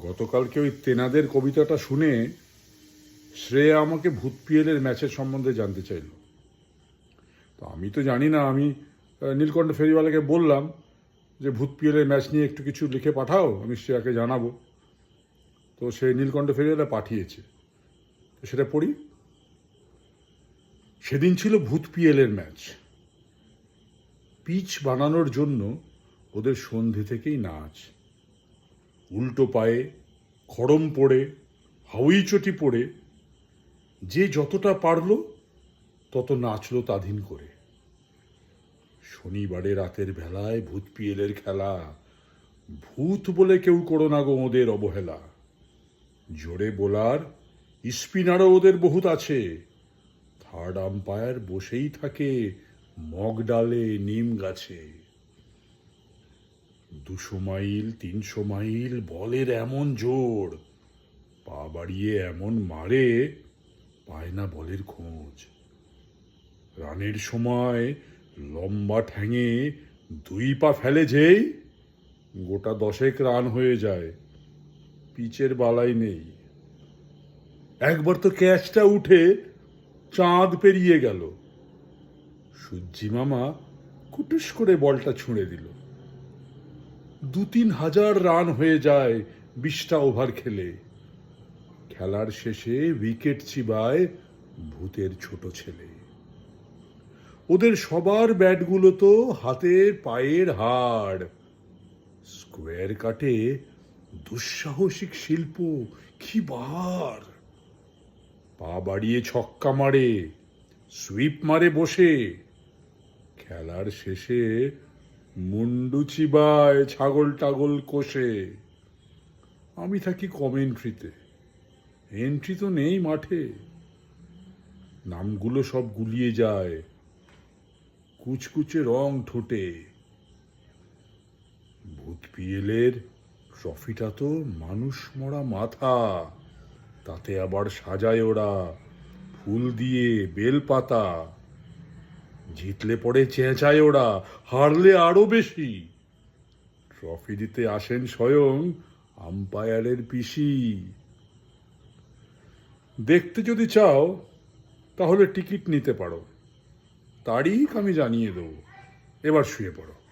গতকালকে ওই তেনাদের কবিতাটা শুনে শ্রেয়া আমাকে ভূত পিয়েলের ম্যাচের সম্বন্ধে জানতে চাইল। তো আমি তো জানি না, আমি নীলকণ্ঠ ফেরিওয়ালাকে বললাম যে ভূত পিয়েলের ম্যাচ নিয়ে একটু কিছু লিখে পাঠাও, আমি শ্রেয়াকে জানাব। তো সে নীলকণ্ঠ ফেরিওয়ালা পাঠিয়েছে। তো সেটা পড়ি। সেদিন ছিল ভূত পিএলের ম্যাচ। পিচ বানানোর জন্য ওদের সন্ধে থেকেই নাচ। উল্টো পায়ে, খড়ম পড়ে হাউই চটি পড়ে, যে যতটা পারল, তত নাচলো তাধীন করে। শনিবারে রাতের বেলায় ভূত পিয়েলের খেলা। ভূত বলে কেউ করো না গো ওদের অবহেলা। জোরে বোলার, স্পিনারও ওদের বহুত আছে। থার্ড আম্পায়ার বসেই থাকে মগ ডালে নিম গাছে। দুশো মাইল, তিনশো মাইল, বলের এমন জোর। পা বাড়িয়ে এমন মারে, পায় না বলের খোঁজ। রানের সময় লম্বা ঠ্যাঙে দুই পা ফেলে যেই, গোটা দশেক রান হয়ে যায়। পিচের বালাই নেই। একবার তো ক্যাচটা উঠে চাঁদ পেরিয়ে গেল। সূর্যি মামা কুটুস করে বলটা ছুঁড়ে দিল। দু তিন হাজার রান হয়ে যায় বিশটা ওভার খেলে। খেলার শেষে উইকেট চিবায় ভূতের ছোট ছেলে। ওদের সবার ব্যাটগুলো তো হাতে পায়ের হাড়। স্কোয়ার কাটে দুঃসাহসিক শিল্প, কি বার! পা বাড়িয়ে ছক্কা মারে, সুইপ মারে বসে। খেলার শেষে মুন্ডু চিবায় ছাগল টাগল কষে। আমি থাকি কমেন্ট্রিতে এন্ট্রি তো নেই মাঠে। নামগুলো সব গুলিয়ে যায়। কুচকুচে রং ঠোঁটে। ভূত পিয়েলের ট্রফিটা তো মানুষ মরা মাথা। তাতে আবার সাজায় ওরা ফুল দিয়ে বেল পাতা জিতলে পরে চেঁচায় ওরা, হারলে আরও বেশি। ট্রফি দিতে আসেন স্বয়ং আম্পায়ারের পিসি। দেখতে যদি চাও, তাহলে টিকিট নিতে পারো। তারিখ আমি জানিয়ে দেবো। এবার শুয়ে পড়ো।